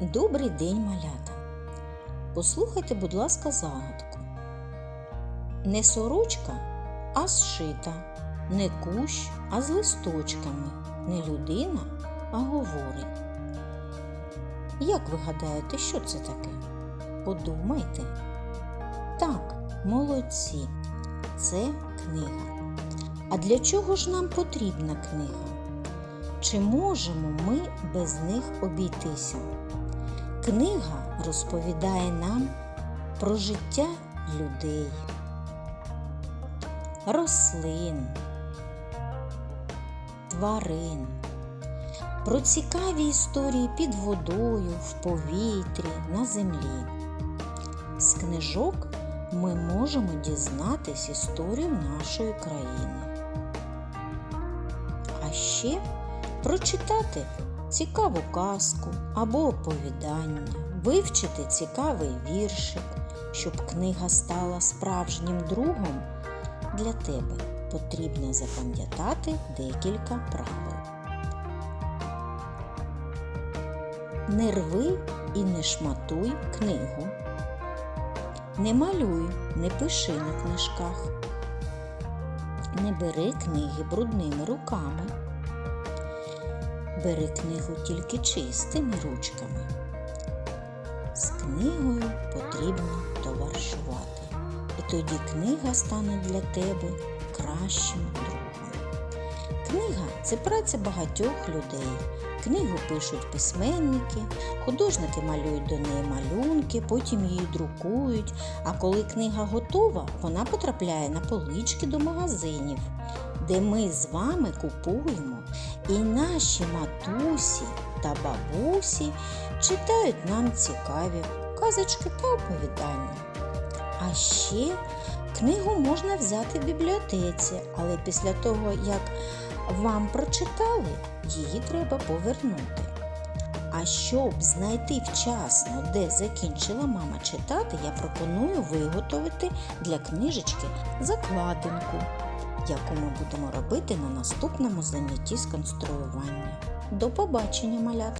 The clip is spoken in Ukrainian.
Добрий день, малята. Послухайте, будь ласка, загадку. Не сорочка, а зшита, не кущ, а з листочками, не людина, а говорить. Як ви гадаєте, що це таке? Подумайте. Так, молодці, це книга. А для чого ж нам потрібна книга? Чи можемо ми без них обійтися? Книга розповідає нам про життя людей, рослин, тварин, про цікаві історії під водою, в повітрі, на землі. З книжок ми можемо дізнатись історію нашої країни. А ще прочитати цікаву казку або оповідання, вивчити цікавий віршик, щоб книга стала справжнім другом. Для тебе потрібно запам'ятати декілька правил. Не рви і не шматуй книгу. Не малюй, не пиши на книжках. Не бери книги брудними руками. Бери книгу тільки чистими ручками. З книгою потрібно товаришувати. І тоді книга стане для тебе кращим другом. Книга це праця багатьох людей. Книгу пишуть письменники, художники малюють до неї малюнки, потім її друкують. А коли книга готова, вона потрапляє на полички до магазинів, де ми з вами купуємо, і наші матусі та бабусі читають нам цікаві казочки та оповідання. А ще книгу можна взяти в бібліотеці, але після того, як вам прочитали, її треба повернути. А щоб знайти вчасно, де закінчила мама читати, я пропоную виготовити для книжечки закладинку, яку ми будемо робити на наступному занятті з конструювання. До побачення, малята!